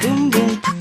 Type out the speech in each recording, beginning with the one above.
붕붕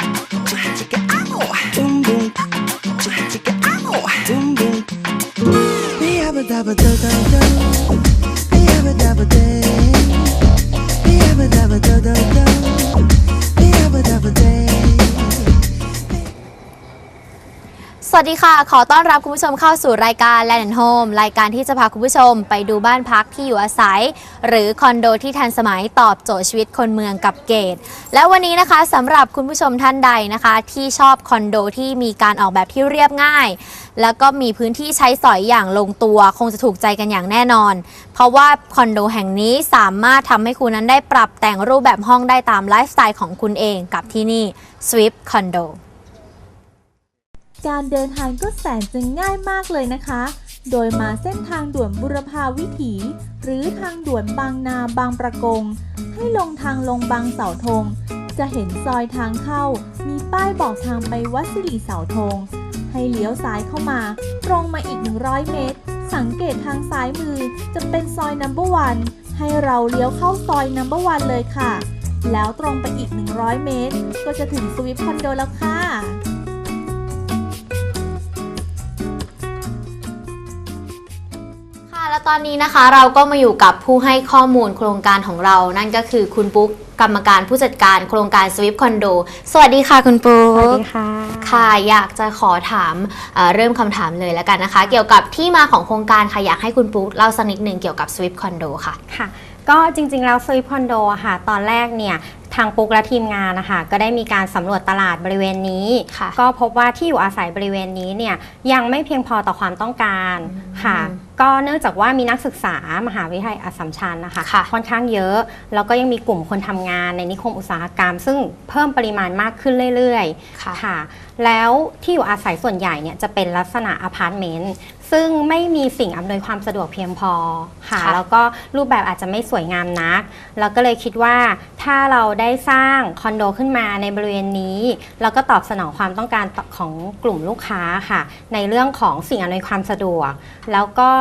วัสดีค่ะ ขอต้อนรับคุณผู้ชมเข้าสู่รายการ Land and Home รายการที่จะพาคุณผู้ชมไปดูบ้านพักที่อยู่อาศัย หรือคอนโดที่ทันสมัยตอบโจทย์ชีวิตคนเมืองกับเกต และวันนี้นะคะสำหรับคุณผู้ชมท่านใดนะคะ ที่ชอบคอนโดที่มีการออกแบบที่เรียบง่าย แล้วก็มีพื้นที่ใช้สอยอย่างลงตัว คงจะถูกใจกันอย่างแน่นอน เพราะว่าคอนโดแห่งนี้สามารถทำให้คุณนั้นได้ปรับแต่งรูปแบบห้องได้ตามไลฟ์สไตล์ของคุณเองกับที่นี่ Swift Condo การเดินทางก็แสนจะง่ายมากเลยนะคะ โดยมาเส้นทางด่วนบุรพาวิถี หรือทางด่วนบางนาบางประกง ให้ลงทางลงบางเสาธง จะเห็นซอยทางเข้า มีป้ายบอกทางไปวัดสิริเสาธง ให้เลี้ยวซ้ายเข้ามา ตรงมาอีก 100 เมตร สังเกตทางซ้ายมือจะเป็นซอยนัมเบอร์วันให้เราเลี้ยวเข้าซอยนัมเบอร์วันเลยค่ะ แล้วตรงไปอีก 100 เมตร ก็จะถึงสวิฟคอนโดแล้วค่ะ แล้วตอนนี้นะคะเราก็มาอยู่กับผู้ให้ข้อมูลโครงการของเรา นั่นก็คือคุณปุ๊กกรรมการผู้จัดการโครงการ Swift Condo สวัสดีค่ะคุณปุ๊กสวัสดีค่ะ ค่ะอยากจะขอถามเอ่อเริ่มคำถามเลยแล้วกันนะคะ เกี่ยวกับที่มาของโครงการค่ะอยากให้คุณปุ๊กเล่าสักนิดหนึ่งเกี่ยวกับ Swift Condo ค่ะ ค่ะ ก็จริงๆแล้วสวิปคอนโดค่ะ ตอนแรกเนี่ยทางปุ๊กและทีมงานนะคะก็ได้มีการสำรวจตลาดบริเวณนี้ค่ะก็พบว่าที่อยู่อาศัยบริเวณนี้เนี่ยยังไม่เพียงพอต่อความต้องการค่ะ ก็เนื่องจากว่ามีนักศึกษามหาวิทยาลัยอัสสัมชัญนะคะค่ะค่อนข้างเยอะแล้วก็ยังมีกลุ่มคนทำงานในนิคมอุตสาหกรรม ซึ่งเพิ่มปริมาณมากขึ้นเรื่อยๆค่ะค่ะ แล้วที่อยู่อาศัยส่วนใหญ่เนี่ยจะเป็นลักษณะอพาร์ตเมนต์ซึ่งไม่มีสิ่งอำนวยความสะดวกเพียงพอค่ะ ค่ะ แล้วก็รูปแบบอาจจะไม่สวยงามนัก เราก็เลยคิดว่าถ้าเราได้สร้างคอนโดขึ้นมาในบริเวณนี้ แล้วก็ตอบสนองความต้องการของกลุ่มลูกค้าค่ะ ในเรื่องของสิ่งอำนวยความสะดวก แล้วก็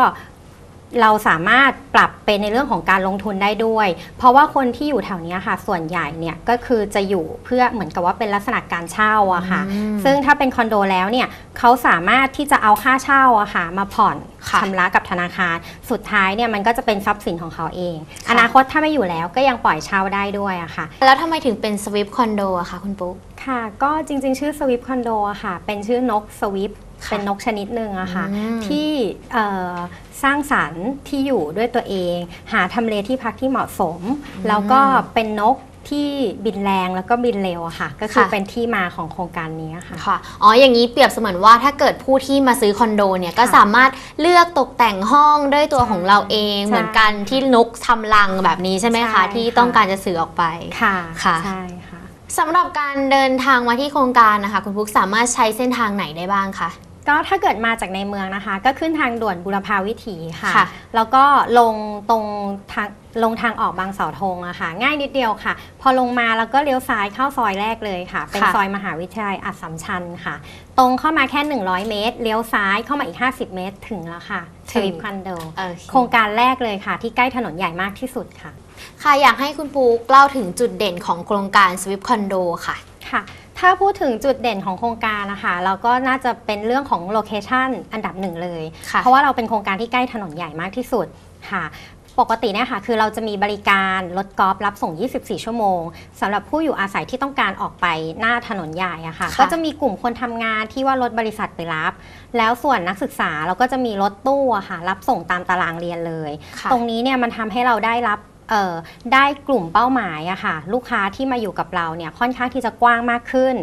เราสามารถปรับเป็นในเรื่องของการลงทุนได้ด้วย เพราะว่าคนที่อยู่แถวเนี้ยค่ะ ส่วนใหญ่เนี่ยก็คือจะอยู่เพื่อเหมือนกับว่าเป็นลักษณะการเช่าอะค่ะอืมซึ่งถ้าเป็นคอนโดแล้วเนี่ยเขาสามารถที่จะเอาค่าเช่าอะค่ะ มาผ่อนค่ะชำระกับธนาคาร สุดท้ายเนี่ยมันก็จะเป็นทรัพย์สินของเขาเองค่ะอนาคตถ้าไม่อยู่แล้วก็ยังปล่อยเช่าได้ด้วยอะค่ะ แล้วทำไมถึงเป็น Swift Condo อะคะคุณปุ๊กค่ะ ก็จริงๆ ชื่อสวิฟคอนโดอะค่ะ เป็นชื่อนกสวิฟค่ะ เป็นนกชนิดหนึ่งอะค่ะอืมที่เอ่อสร้างสรรค์ที่อยู่ด้วยตัวเอง หาทำเลที่พักที่เหมาะสม แล้วก็เป็นนกที่บินแรงแล้วก็บินเร็วอะค่ะ ก็คือค่ะเป็นที่มาของโครงการนี้ค่ะค่ะอ๋ออย่างนี้เปรียบเสมือนว่าถ้าเกิดผู้ที่มาซื้อคอนโดเนี่ยก็ค่ะสามารถเลือกตกแต่งห้องด้วยตัวของเราเองใช่เหมือนกันที่นกทำรังแบบนี้ใช่ไหมใช่คะค่ะที่ต้องการจะสื่อออกไปค่ะค่ะใช่ค่ะสำหรับการเดินทางมาที่โครงการนะคะ คุณปุ๊กสามารถใช้เส้นทางไหนได้บ้างคะ ก็ถ้าเกิดมาจากในเมืองนะคะ ก็ขึ้นทางด่วนบุรพาวิถีค่ะ ค่ะแล้วก็ลงตรงทางลงทางออกบางเสาธงอะค่ะ ง่ายนิดเดียวค่ะ พอลงมาแล้วก็เลี้ยวซ้ายเข้าซอยแรกเลยค่ะ เป็นค่ะ ซอยมหาวิทยาลัยอัสสัมชัญค่ะ ตรงเข้ามาแค่ 100 เมตร เลี้ยวซ้ายเข้ามาอีก 50 เมตรถึงแล้วค่ะสวิปคอนโด โอเคโครงการแรกเลยค่ะ ที่ใกล้ถนนใหญ่มากที่สุดค่ะ ค่ะอยากให้คุณปุ๊กเล่าถึงจุดเด่นของโครงการ Swift Condo ค่ะ ค่ะ ถ้าพูดถึงจุดเด่นของโครงการนะคะเราก็น่าจะเป็นเรื่องของโลเคชันอันดับหนึ่งเลยค่ะเพราะว่าเราเป็นโครงการที่ใกล้ถนนใหญ่มากที่สุดค่ะปกติเนี่ยค่ะคือเราจะมีบริการรถกอล์ฟรับส่ง 24 ชั่วโมงสำหรับผู้อยู่อาศัยที่ต้องการออกไปหน้าถนนใหญ่อะค่ะค่ะก็จะมีกลุ่มคนทำงานที่ว่ารถบริษัทไปรับ แล้วส่วนนักศึกษาเราก็จะมีรถตู้อะค่ะ รับส่งตามตารางเรียนเลยค่ะตรงนี้เนี่ยมันทำให้เราได้รับเอ่อ ได้กลุ่มเป้าหมายอะค่ะลูกค้าที่มาอยู่กับเราเนี่ยค่อนข้างที่จะกว้างมากขึ้น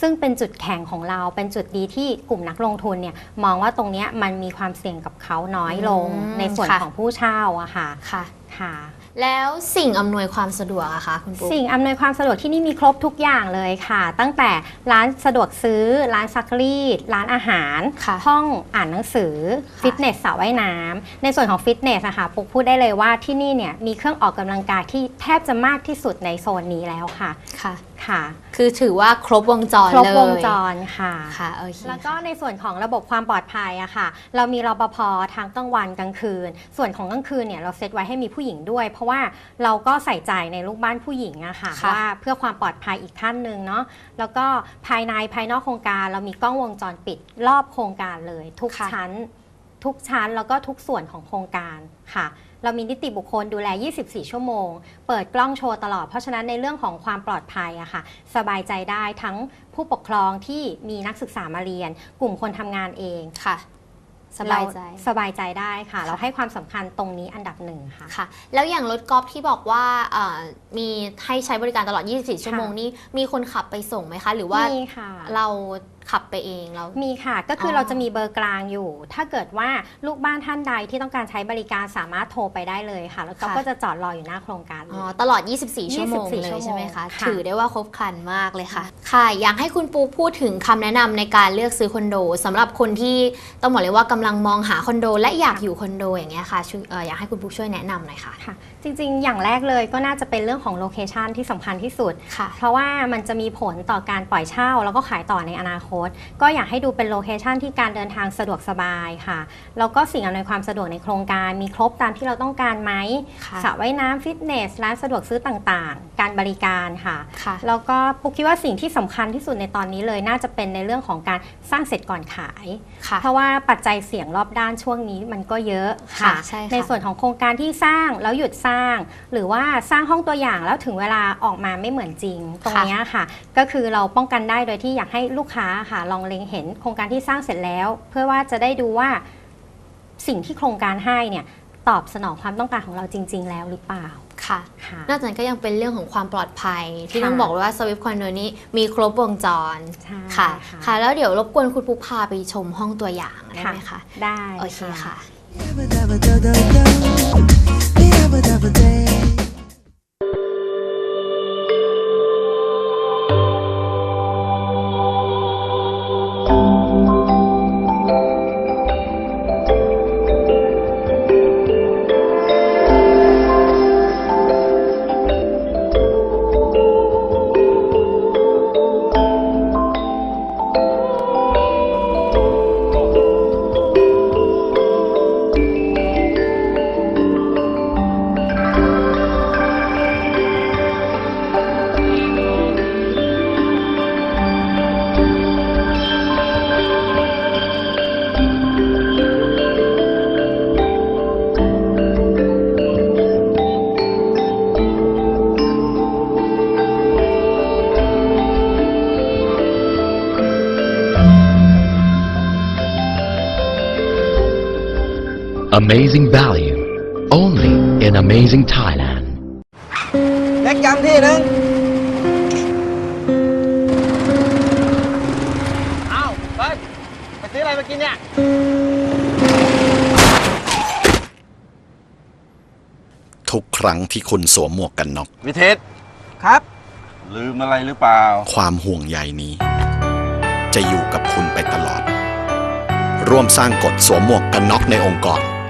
ซึ่งเป็นจุดแข็งของเราเป็นจุดดีที่กลุ่มนักลงทุนเนี่ยมองว่าตรงเนี้ยมันมีความเสี่ยงกับเขาน้อยลงอืมในส่วนค่ะของผู้เช่าอะค่ะค่ะค่ะ แล้วสิ่งอำนวยความสะดวกอะคะคุณปุ๊กสิ่งอำนวยความสะดวกที่นี่มีครบทุกอย่างเลยค่ะ ตั้งแต่ร้านสะดวกซื้อ ร้านซักรีด ร้านอาหารค่ะห้องอ่านหนังสือค่ะฟิตเนสสระว่ายน้ำ ในส่วนของฟิตเนสนะคะปุ๊กพูดได้เลยว่าที่นี่เนี่ยมีเครื่องออกกำลังกายที่แทบจะมากที่สุดในโซนนี้แล้วค่ะค่ะ ค่ะ คือถือว่าครบวงจรครบเลยวงจรค่ะค่ะโอเคแล้วก็ในส่วนของระบบความปลอดภัยอะค่ะ เรามีรปภทางกลางวันกลางคืน ส่วนของกลางคืนเนี่ยเราเซตไว้ให้มีผู้หญิงด้วย เพราะว่าเราก็ใส่ใจในลูกบ้านผู้หญิงอะค่ะค่ะว่าเพื่อความปลอดภัยอีกท่านหนึ่งเนาะแล้วก็ภายในภายนอกโครงการเรามีกล้องวงจรปิดรอบโครงการเลย ทุกชั้น ทุกชั้นแล้วก็ทุกส่วนของโครงการค่ะ เรามีนิติบุคคลดูแล 24 ชั่วโมง เปิดกล้องโชว์ตลอด เพราะฉะนั้นในเรื่องของความปลอดภัยอะค่ะ สบายใจได้ทั้งผู้ปกครองที่มีนักศึกษามาเรียน กลุ่มคนทำงานเองค่ะสบายใจเรสบายใจได้ค่ะ เราให้ความสำคัญตรงนี้อันดับหนึ่งค่ะค่ะ แล้วอย่างรถกอล์ฟที่บอกว่าเอ่อมีให้ใช้บริการตลอด 24 ชั่วโมงนี่มีคนขับไปส่งไหมคะ หรือว่ามีค่ะเรา ขับไปเองแล้วมีค่ะ ก็คือออเราจะมีเบอร์กลางอยู่ ถ้าเกิดว่าลูกบ้านท่านใดที่ต้องการใช้บริการสามารถโทรไปได้เลยค่ะ แล้วก็ค่ะก็จะจอดรออยู่หน้าโครงการเลอ๋อยตลอด 24 ชั่วโมง24เลยใช่ไหมคะชั่วโมงค่ะถือได้ว่าครบครันมากเลยค่ะ ค่ะอยากให้คุณปูพูดถึงคำแนะนำในการเลือกซื้อคอนโดสำหรับคนที่ต้องบอกเลยว่ากำลังมองหาคอนโด และอยากอยู่คอนโดอย่างเงี้ยค่ะช่วยเอ่ออยากให้คุณปูช่วยแนะนำหน่อยค่ะค่ะ จริงๆ อย่างแรกเลยก็น่าจะเป็นเรื่องของโลเคชันที่สำคัญที่สุดค่ะเพราะว่ามันจะมีผลต่อการปล่อยเช่าแล้วก็ขายต่อในอนาคตก็อยากให้ดูเป็นโลเคชันที่การเดินทางสะดวกสบายค่ะ แล้วก็สิ่งอำนวยความสะดวกในโครงการมีครบตามที่เราต้องการไหมค่ะสระว่ายน้ำฟิตเนส ร้านสะดวกซื้อต่างๆ การบริการค่ะค่ะแล้วก็ปุ๊กคิดว่าสิ่งที่สำคัญที่สุดในตอนนี้เลยน่าจะเป็นในเรื่องของการสร้างเสร็จก่อนขายค่ะเพราะว่าปัจจัยเสี่ยงรอบด้านช่วงนี้มันก็เยอะค่ะค่ะใช่ค่ะ ในส่วนของโครงการที่สร้างแล้วหยุดสร้าง หรือว่าสร้างห้องตัวอย่างแล้วถึงเวลาออกมาไม่เหมือนจริง ตรงเนี้ยค่ะ ก็คือเราป้องกันได้โดยที่อยากให้ลูกค้าค่ะลองเล็งเห็นโครงการที่สร้างเสร็จแล้ว เพื่อว่าจะได้ดูว่าสิ่งที่โครงการให้เนี่ยตอบสนองความต้องการของเราจริง ๆ แล้วหรือเปล่าค่ะค่ะนอกจากนั้นก็ยังเป็นเรื่องของความปลอดภัย ที่ค่ะต้องบอกเลยว่าสวิฟคอนโดนี้มีครบวงจรใช่ค่ะค่ะ ค่ะ แล้วเดี๋ยวรบกวนคุณปุ๊กพาไปชมห้องตัวอย่างได้ไหมคะ ได้ โอเคค่ะ 'Amazing value, only in Amazing Thailand. แม็กจำที่หนึงอ้าวเฮ้ยไปซื้ออะไรมากินเนี่ย ทุกครั้งที่คุณสวมหมวกกันน็อก วิเทศครับ ลืมอะไรหรือเปล่า ความห่วงใยนี้ จะอยู่กับคุณไปตลอด ร่วมสร้างกฎสวมหมวกกันน็อกในองค์กร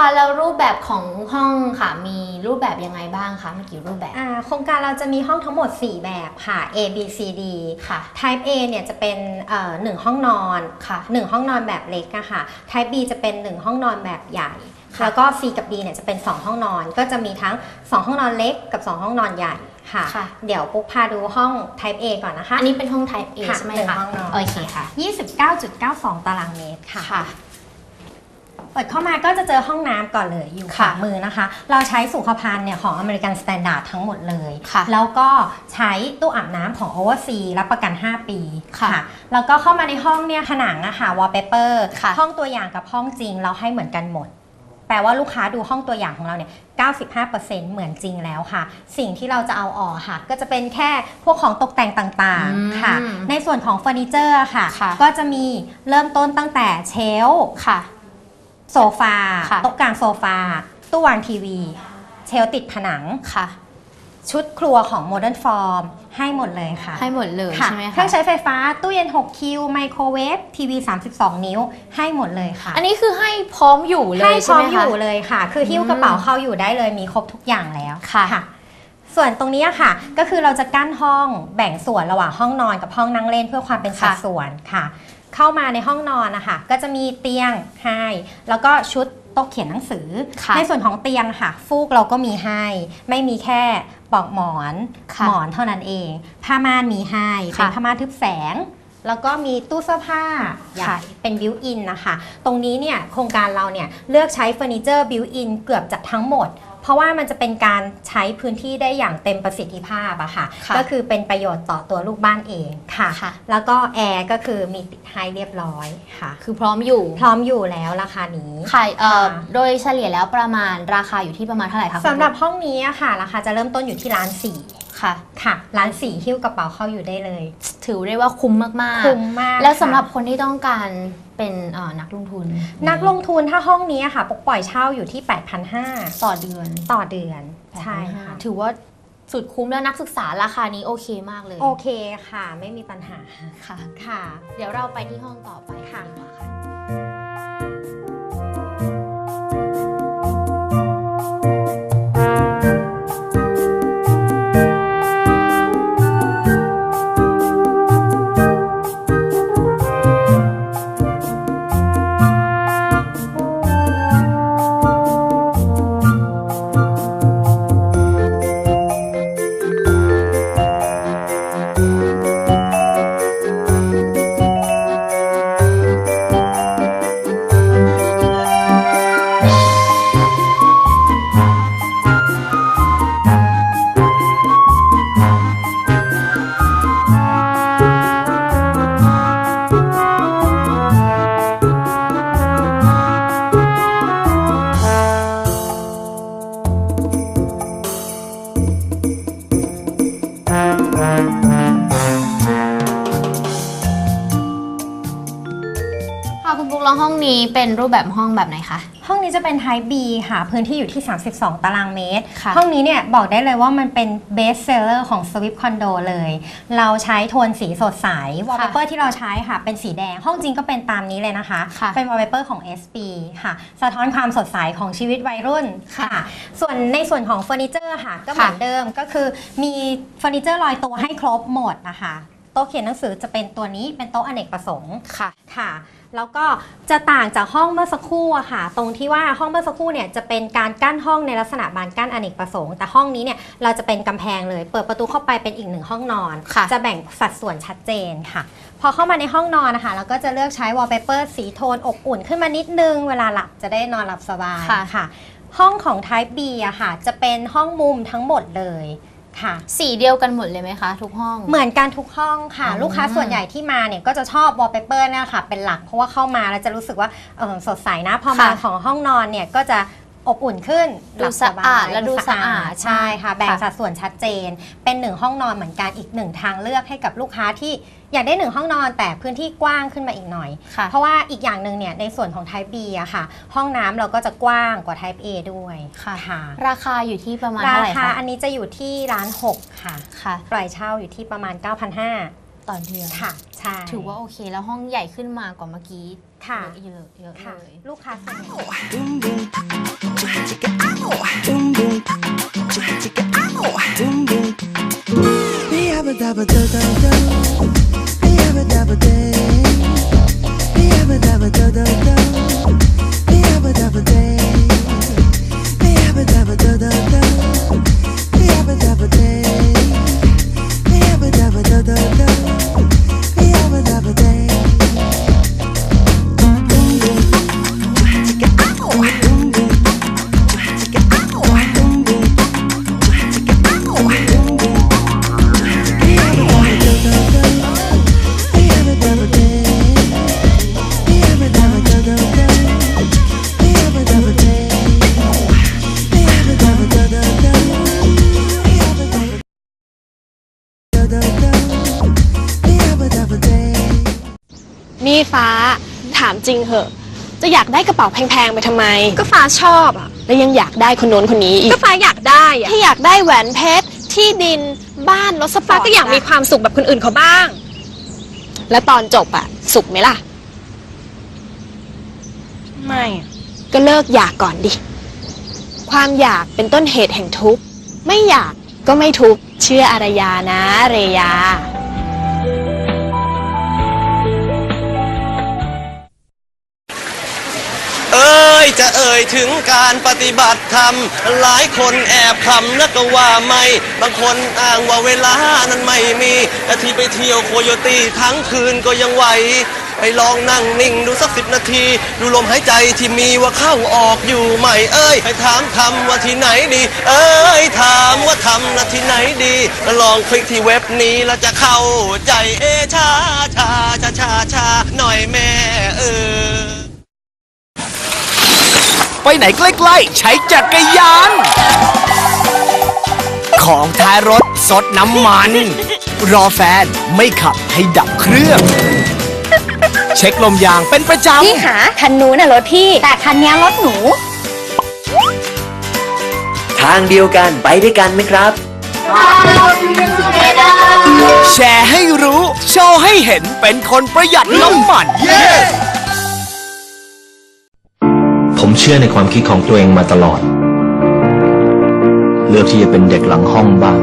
คุณปุ๊กคะแล้วรูปแบบของห้องค่ะมีรูปแบบยังไงบ้างคะมีกี่รูปแบบ อ่าโครงการเราจะมีห้องทั้งหมด 4 แบบค่ะ A B C D ค่ะ Type A เนี่ยจะเป็นเอ่อหนึ่งห้องนอนค่ะหนึ่งห้องนอนแบบเล็กอะค่ะ Type B จะเป็น1ห้องนอนแบบใหญ่ ค่ะแล้วก็ C กับ D เนี่ยจะเป็น 2 ห้องนอน ก็จะมีทั้ง 2 ห้องนอนเล็กกับ 2 ห้องนอนใหญ่ค่ะ ค่ะ เดี๋ยวปุ๊กพาดูห้อง Type A ก่อนนะคะ อันนี้เป็นห้อง type A ค่ะใช่ไหมหนึ่งคะห้องนอน โอเคค่ะ 29.92 ตารางเมตรค่ะ ค่ะ เปิดเข้ามาก็จะเจอห้องน้ำก่อนเลยอยู่ขค่ะวามือนะคะ เราใช้สุขภัณฑ์เนี่ยของอเมริกันสแตนดาร์ดทั้งหมดเลยค่ะแล้วก็ใช้ตู้อาบน้ำของ o v e r s e a รับประกัน 5 ปีค่ะแล้วก็เข้ามาในห้องเนี่ยผนังอะค่ะวอลเปเปอร์ค่ะห้องตัวอย่างกับห้องจริงเราให้เหมือนกันหมดแปลว่าลูกค้าดูห้องตัวอย่างของเราเนี่ย 95%เหมือนจริงแล้วค่ะ สิ่งที่เราจะเอาออกค่ะ ก็จะเป็นแค่พวกของตกแต่งต่างอืมๆค่ะ ในส่วนของเฟอร์นิเจอร์ค่ะค่ะก็จะมีเริ่มต้นตั้งแต่เชลฟ์ค่ะ โซฟาค่ะ โต๊ะกลางโซฟา ตู้วางทีวี เชลฟ์ติดผนัง ค่ะ ชุดครัวของโมเดิร์นฟอร์มให้หมดเลยค่ะให้หมดเลยค่ะใช่ไหมเครื่คะองใช้ไฟฟ้า ตู้เย็น 6 คิว ไมโครเวฟ ทีวี 32 นิ้ว ให้หมดเลยค่ะ อันนี้คือให้พร้อมอยู่เลให้ยพใช่ร้อไหมมอคะ ยู่เลยค่ะ คือหิ้วอืมกระเป๋าเข้าอยู่ได้เลยมีครบทุกอย่างแล้วค่ะ ส่วนตรงนี้ค่ะก็คือเราจะกั้นห้องแบ่งส่วนระหว่างห้องนอนกับห้องนั่งเล่นเพื่อความเป็นสัดค่ะส่วนค่ะ เข้ามาในห้องนอนนะคะก็จะมีเตียงให้แล้วก็ชุดโต๊ะเขียนหนังสือค่ะในส่วนของเตียงค่ะ ฟูกเราก็มีให้ ไม่มีแค่ปลอกหมอนค่ะหมอนเท่านั้นเอง ผ้าม่านมีให้เป็นค่ะผ้าม่านทึบแสง แล้วก็มีตู้เสื้อผ้าใหญ่ค่ะเป็นบิวอินนะคะ ตรงนี้เนี่ยโครงการเราเนี่ยเลือกใช้เฟอร์นิเจอร์บิวอินเกือบจะทั้งหมดเพ ราะว่ามันจะเป็นการใช้พื้นที่ได้อย่างเต็มประสิทธิภาพอะค่ะ ค่ะก็คือเป็นประโยชน์ต่อตัวลูกบ้านเองค่ะ ค่ะ แล้วก็แอร์ก็คือมีติดให้เรียบร้อยค่ะ คือพร้อมอยู่พร้อมอยู่แล้วราคานี้ ขายเอ่อค่ะ โดยเฉลี่ยแล้วประมาณราคาอยู่ที่ประมาณเท่าไหร่คะคุณสำหรับห้องนี้อะค่ะ ราคาจะเริ่มต้นอยู่ที่ร้านสี่ ค่ะ ค่ะ ร้านสี่หิ้วกระเป๋าเข้าอยู่ได้เลย ถือได้ว่าคุ้มมากๆ คุ้มมากแล้วสำหรับค่ะคนที่ต้องการเป็นเอ่อนักลงทุนนักลงทุนถ้าห้องนี้อะค่ะปกปล่อยเช่าอยู่ที่ 8,500 ต่อเดือนต่อเดือน ใช่ค่ะถือว่าสุดคุ้มแล้วนักศึกษาราคานี้โอเคมากเลยโอเคค่ะ ไม่มีปัญหาค่ะ ค่ะ เดี๋ยวเราไปที่ห้องต่อไปค่ะ ดีกว่าค่ะค่ะ แบบห้องแบบไหนคะ ห้องนี้จะเป็น Type B ค่ะ พื้นที่อยู่ที่ 32 ตารางเมตร ค่ะห้องนี้เนี่ยบอกได้เลยว่ามันเป็น best seller ของ Swift Condo เลย เราใช้โทนสีสดใส wallpaper ที่เราใช้ค่ะ เป็นสีแดง ห้องจริงก็เป็นตามนี้เลยนะคะ ค่ะเป็น wallpaper ของ SB ค่ะ สะท้อนความสดใสของชีวิตวัยรุ่นค่ะ ส่วนในส่วนของเฟอร์นิเจอร์ค่ะ ก็เหมือนเดิม ก็คือมีเฟอร์นิเจอร์ลอยตัวให้ครบหมดนะคะโต๊ะเขียนหนังสือจะเป็นตัวนี้เป็นโต๊ะอเนกประสงค์ค่ะ ค่ะ แล้วก็จะต่างจากห้องเมื่อสักครู่อะค่ะ ตรงที่ว่าห้องเมื่อสักครู่เนี่ยจะเป็นการกั้นห้องในลักษณะบานกั้นอเนกประสงค์ แต่ห้องนี้เนี่ยเราจะเป็นกำแพงเลย เปิดประตูเข้าไปเป็นอีกหนึ่งห้องนอน ค่ะ จะแบ่งสัดส่วนชัดเจนค่ะ พอเข้ามาในห้องนอนนะคะเราก็จะเลือกใช้วอลเปเปอร์สีโทนอบอุ่นขึ้นมานิดนึง เวลาหลับจะได้นอนหลับสบายค่ะค่ะห้องของ Type B อะค่ะ จะเป็นห้องมุมทั้งหมดเลย ค่ะ สีเดียวกันหมดเลยไหมคะ ทุกห้อง เหมือนกันทุกห้องค่ะอืมลูกค้าส่วนใหญ่ที่มาเนี่ยก็จะชอบวอลเปเปอร์นี่ยค่ะเป็นหลัก เพราะว่าเข้ามาแล้วจะรู้สึกว่าเออสดใสนะพอมาค่ะของห้องนอนเนี่ยก็จะ อบอุ่นขึ้นดูหลับสะอาดบยและดูสะอาดใช่ค่ะแบ่งค่ะสัดส่วนชัดเจน เป็นหนึ่งห้องนอนเหมือนกันอีกหนึ่งทางเลือกให้กับลูกค้าที่อยากได้หนึ่งห้องนอนแต่พื้นที่กว้างขึ้นมาอีกหน่อยค่ะเพราะว่าอีกอย่างหนึ่งเนี่ยในส่วนของ Type B อะค่ะ ห้องน้ำเราก็จะกว้างกว่า Type A ด้วยค่ะค่ะราคาอยู่ที่ประมาณราเท่าไหร่คาคะอันนี้จะอยู่ที่ร้าน6ค่ะค่ะปล่อยเช่าอยู่ที่ประมาณ 9,500 ต่อเดือนค่ะใช่ถือว่าโอเคแล้วห้องใหญ่ขึ้นมากว่าเมื่อกี้ค่ะเยอะเยอะค่ะเลยลูกค้าส่วนใหญ่ Boom boom, ป๋าแพงๆไปทำไม ก็ฟ้าชอบอะแล้วยังอยากได้คนโน้นคนนี้อีกก็ฟ้าอยากได้อะถ้าอยากได้แหวนเพชรที่ดินบ้านรถสปาร์ก็อยากมีความสุขแบบคนอื่นเขาบ้าง แล้วตอนจบอะสุขไหมล่ะ ไม่ก็เลิกอยากก่อนดิ ความอยากเป็นต้นเหตุแห่งทุกข์ ไม่อยากก็ไม่ทุกข์ เชื่ออารยานะ เรยา จะเอ่ยถึงการปฏิบัติธรรม หลายคนแอบคำนักก็ว่าไม่ บางคนอ้างว่าเวลานั้นไม่มีแต่ที่ไปเที่ยวโคโยตี้ทั้งคืนก็ยังไหวไปลองนั่งนิ่งดูสักสิบนาที ดูลมหายใจที่มีว่าเข้าออกอยู่ไหมเอ้ยไปถามทำว่าที่ไหนดี เอ้ยถามว่าทำนะที่ไหนดีแล้วลองคลิกที่เว็บนี้แล้วจะเข้าใจเอชาชาชาชาชาหน่อยแม่เออ ไปไหนใกล้ๆ ใช้จักรยาน ของท้ายรถสดน้ำมัน รอแฟนไม่ขับให้ดับเครื่อง เช็คลมยางเป็นประจำพี่ขาคันนู้นน่ะรถพี่ แต่คันนี้รถหนู ทางเดียวกันไปด้วยกันไหมครับแชร์ให้รู้ โชว์ให้เห็นเป็นคนประหยัดน้ำมัน ผมเชื่อในความคิดของตัวเองมาตลอด เลือกที่จะเป็นเด็กหลังห้องบ้าง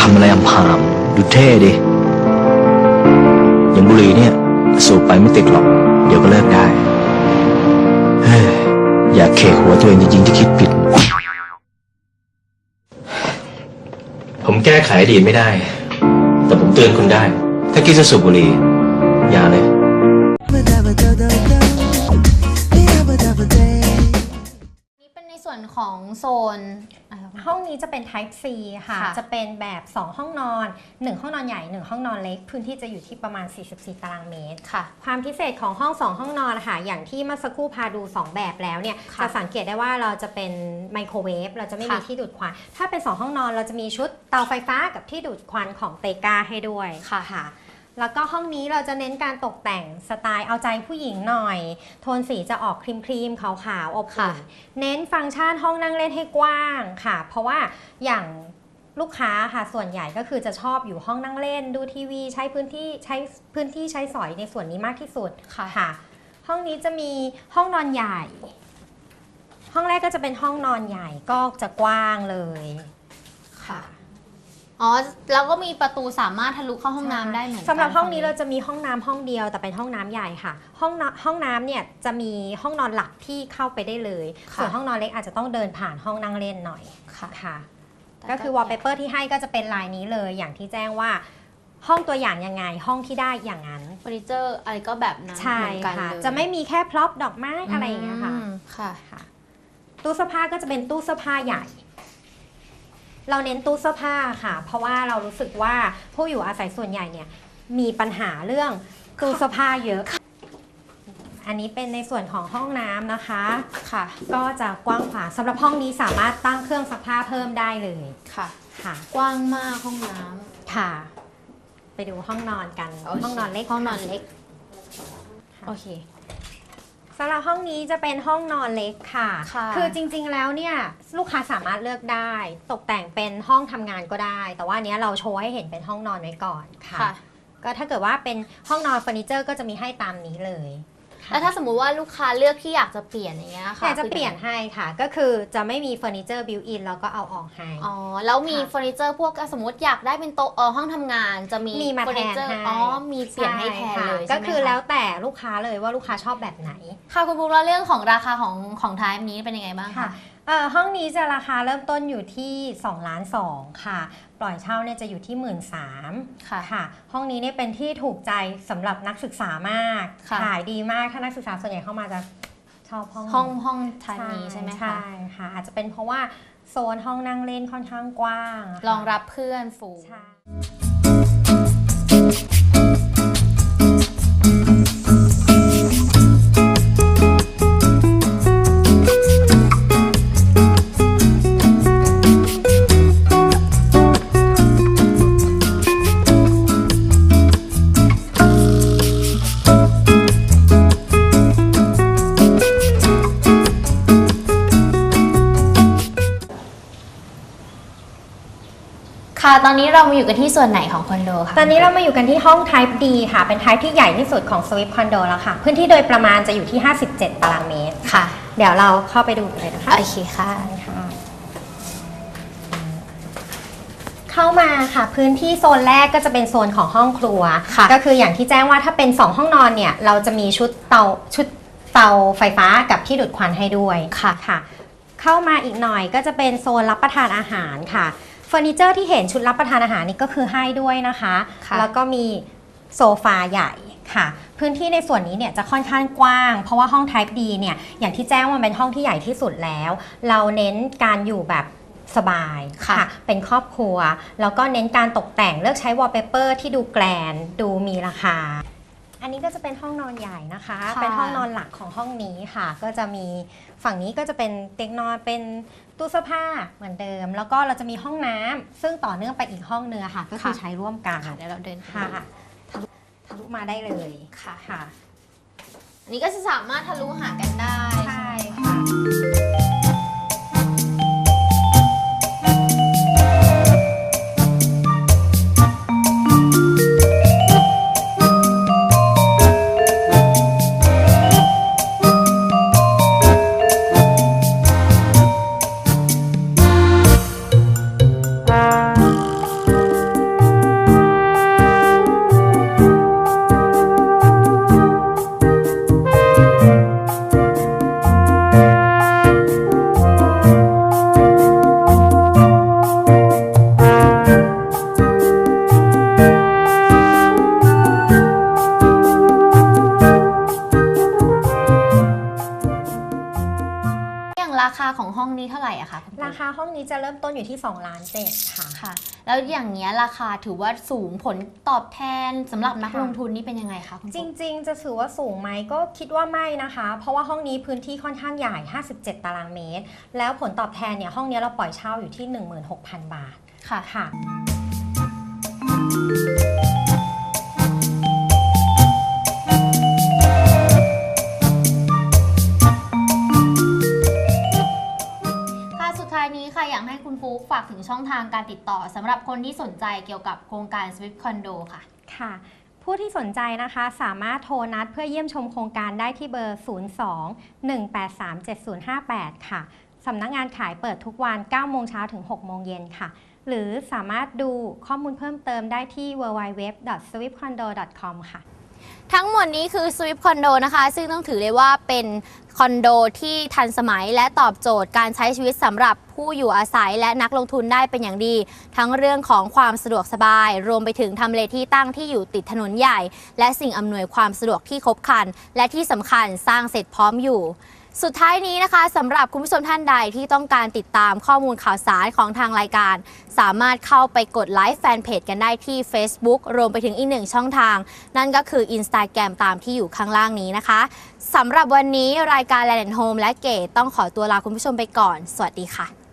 ทำอะไรอำพาม ดูเท่ดิอย่างบุหรี่เนี่ย สูบไปไม่ติดหรอก เดี๋ยวก็เลิกได้ เฮ้ย อยากเคหัวตัวเองจริงๆที่คิดผิด ผมแก้ไขอดีตไม่ได้ แต่ผมเตือนคุณได้ ถ้าคิดจะสูบบุหรี่อย่าเลย โซนอะไรวะห้องนี้จะเป็น type C ค่ะ ค่ะ จะเป็นแบบ 2 ห้องนอน 1 ห้องนอนใหญ่ 1 ห้องนอนเล็ก พื้นที่จะอยู่ที่ประมาณ 44 ตารางเมตร ค่ะ ความพิเศษของห้อง 2 ห้องนอนค่ะ อย่างที่เมื่อสักครู่พาดู 2 แบบแล้วเนี่ย ค่ะจะสังเกตได้ว่าเราจะเป็นไมโครเวฟ เราจะไม่มีค่ะ ที่ดูดควัน ถ้าเป็น 2 ห้องนอนเราจะมีชุดเตาไฟฟ้ากับที่ดูดควันของเตกาให้ด้วยค่ะ แล้วก็ห้องนี้เราจะเน้นการตกแต่งสไตล์เอาใจผู้หญิงหน่อย โทนสีจะออกครีมครีมๆขาวๆอบอุ่นเน้นฟังก์ชันห้องนั่งเล่นให้กว้างค่ะ เพราะว่าอย่างลูกค้าค่ะส่วนใหญ่ก็คือจะชอบอยู่ห้องนั่งเล่น ดูทีวี ใช้พื้นที่ใช้พื้นที่ใช้สอยในส่วนนี้มากที่สุดค่ะห้องนี้จะมีห้องนอนใหญ่ ห้องแรกก็จะเป็นห้องนอนใหญ่ก็จะกว้างเลยค่ะ อ๋อ แล้วก็มีประตูสามารถทะลุเข้าห้องน้ำได้เหมือนกันสำหรับห้องนี้เราจะมีห้องน้ำห้องเดียวแต่เป็นห้องน้ำใหญ่ค่ะ ห้องนห้องน้ำเนี่ยจะมีห้องนอนหลักที่เข้าไปได้เลย ค่ะ ส่วนห้องนอนเล็กอาจจะต้องเดินผ่านห้องนั่งเล่นหน่อยค่ะ ค่ะ ก็คือวอลเปเปอร์ที่ให้ก็จะเป็นลายนี้เลยอย่างที่แจ้งว่า ห้องตัวอย่างยังไงห้องที่ได้อย่างนั้น เฟอร์นิเจอร์อะไรก็แบบนั้นใช่เหมือนกันค่ะ เลยจะไม่มีแค่พร็อพดอกไม้อะไรอย่างเงี้ยค่ะ มค่ะ ค่ะ ตู้เสื้อผ้าก็จะเป็นตู้เสื้อผ้าใหญ่ เราเน้นตู้เสื้อผ้าค่ะ เพราะว่าเรารู้สึกว่าผู้อยู่อาศัยส่วนใหญ่เนี่ยมีปัญหาเรื่องตู้เสื้อผ้าเยอะ อันนี้เป็นในส่วนของห้องน้ำนะคะค่ะ ก็จะกว้างขวางสำหรับห้องนี้สามารถตั้งเครื่องซักผ้าเพิ่มได้เลยค่ะ ค่ะ กว้างมากห้องน้ำค่ะ ไปดูห้องนอนกันโอเคห้องนอนเล็กห้องนอนเล็กโอเค สำหรับห้องนี้จะเป็นห้องนอนเล็กค่ะ ค่ะคือจริงๆแล้วเนี่ยลูกค้าสามารถเลือกได้ ตกแต่งเป็นห้องทำงานก็ได้ แต่ว่าอันเนี้ยเราโชว์ให้เห็นเป็นห้องนอนไว้ก่อนค่ะ ค่ะ ก็ถ้าเกิดว่าเป็นห้องนอนเฟอร์นิเจอร์ก็จะมีให้ตามนี้เลย แล้วถ้าสมมุติว่าลูกค้าเลือกที่อยากจะเปลี่ยนอย่างเงี้ยค่ะแต่จะเปลี่ยนให้ค่ะ ก็คือจะไม่มีเฟอร์นิเจอร์บิวอินแล้วก็เอาออกให้อ๋อแล้วมีค่ะเฟอร์นิเจอร์พวกสมมติอยากได้เป็นโต๊ะเออห้องทำงาน จะมีมีมาเฟอร์แทนินเจอร์ให้อ๋อมีเปลี่ยนให้แทนช่เลยค่ะใช่ไหมก็คือคะแล้วแต่ลูกค้าเลยว่าลูกค้าชอบแบบไหนค่ะคุณบุ๊กแล้วเรื่องของราคาของของท้ายนี้เป็นยังไงบ้างค่ะคะเอ่อ ห้องนี้จะราคาเริ่มต้นอยู่ที่2ล้าน2ค่ะ ปล่อยเช่าเนี่ยจะอยู่ที่ 1 3ื่นค่ะค่ะ ห้องนี้เนี่ยเป็นที่ถูกใจสำหรับนักศึกษามากค่ะขายดีมากถ้านักศึกษาส่วนใหญ่เข้ามาจะชอบห้องห้องห้องท้ายนี้ใช่ไหมคะใช่ค่ะ อาจจะเป็นเพราะว่าโซนห้องนั่งเล่นค่อนข้างกว้างะค่ะรองรับเพื่อนฝูง ตอนนี้เรามาอยู่กันที่ส่วนไหนของคอนโดคะตอนนี้เรามาอยู่กันที่ห้อง Type D ค่ะ เป็น Type ที่ใหญ่ที่สุดของ Swift Condo แล้วค่ะ พื้นที่โดยประมาณจะอยู่ที่ 57 ตารางเมตร ค่ะ เดี๋ยวเราเข้าไปดูเลยนะคะ โอเคค่ะ เข้ามาค่ะ พื้นที่โซนแรกก็จะเป็นโซนของห้องครัว ค่ะ ก็คืออย่างที่แจ้งว่าถ้าเป็น 2 ห้องนอนเนี่ย เราจะมีชุดเตาชุดเตาไฟฟ้ากับที่ดูดควันให้ด้วย ค่ะค่ะเข้ามาอีกหน่อยก็จะเป็นโซนรับประทานอาหารค่ะเฟ อร์นิเจอร์ที่เห็นชุดรับประทานอาหารนี่ก็คือให้ด้วยนะคะ ค่ะแล้วก็มีโซฟาใหญ่ค่ะ พื้นที่ในส่วนนี้เนี่ยจะค่อนข้างกว้าง เพราะว่าห้อง Type D เนี่ยอย่างที่แจ้งว่ามันเป็นห้องที่ใหญ่ที่สุดแล้ว เราเน้นการอยู่แบบสบายค่ะเป็นครอบครัว แล้วก็เน้นการตกแต่งเลือกใช้วอลเปเปอร์ที่ดูแกรนด์ดูมีราคา อันนี้ก็จะเป็นห้องนอนใหญ่นะคะ ค่ะ เป็นห้องนอนหลักของห้องนี้ค่ะ ก็จะมีฝั่งนี้ก็จะเป็นเตียงนอนเป็น ตู้เสื้อผ้าเหมือนเดิม แล้วก็เราจะมีห้องน้ำซึ่งต่อเนื่องไปอีกห้องเนื้อะค่ะ ก็คือค่ะ ใช้ร่วมกันค่ะเดี๋ยวเราเดินไปค่ะทะลุทะลุมาได้เลยค่ะ ค่ะ อันนี้ก็จะสามารถทะลุหากันได้ใช่ค่ะอย่าง นี้จะเริ่มต้นอยู่ที่2ล้านเจ็ดค่ะค่ะ แล้วอย่างเงี้ยราคาถือว่าสูงผลตอบแทนสำหรับนักค่ะลงทุนนี่เป็นยังไงคะคุณจปุ๊กริง ๆ จะถือว่าสูงไหมก็คิดว่าไม่นะคะ เพราะว่าห้องนี้พื้นที่ค่อนข้างใหญ่ 57 ตารางเมตร แล้วผลตอบแทนเนี่ยห้องนี้เราปล่อยเช่าอยู่ที่ 16,000 บาทค่ะค่ะค่ะุ๊กฝากถึงช่องทางการติดต่อสำหรับคนที่สนใจเกี่ยวกับโครงการ Swift Condo ค่ะ ค่ะ ผู้ที่สนใจนะคะสามารถโทรนัดเพื่อเยี่ยมชมโครงการได้ที่เบอร์ 02 183 7058 ค่ะสำนักงานขายเปิดทุกวัน 9 โมงเช้าถึง 6 โมงเย็นค่ะ หรือสามารถดูข้อมูลเพิ่มเติมได้ที่ www.swiftcondo.com ค่ะ ทั้งหมดนี้คือสวิฟคอนโดนะคะ ซึ่งต้องถือเลยว่าเป็นคอนโดที่ทันสมัยและตอบโจทย์การใช้ชีวิตสำหรับผู้อยู่อาศัยและนักลงทุนได้เป็นอย่างดี ทั้งเรื่องของความสะดวกสบาย รวมไปถึงทำเลที่ตั้งที่อยู่ติดถนนใหญ่ และสิ่งอำนวยความสะดวกที่ครบครัน และที่สำคัญสร้างเสร็จพร้อมอยู่ สุดท้ายนี้นะคะสำหรับคุณผู้ชมท่านใดที่ต้องการติดตามข้อมูลข่าวสารของทางรายการ สามารถเข้าไปกดไลค์แฟนเพจกันได้ที่ Facebook รวมไปถึงอีกหนึ่งช่องทาง นั่นก็คือ Instagram ตามที่อยู่ข้างล่างนี้นะคะสำหรับวันนี้รายการ Land Home และเกตต้องขอตัวลาคุณผู้ชมไปก่อน สวัสดีค่ะ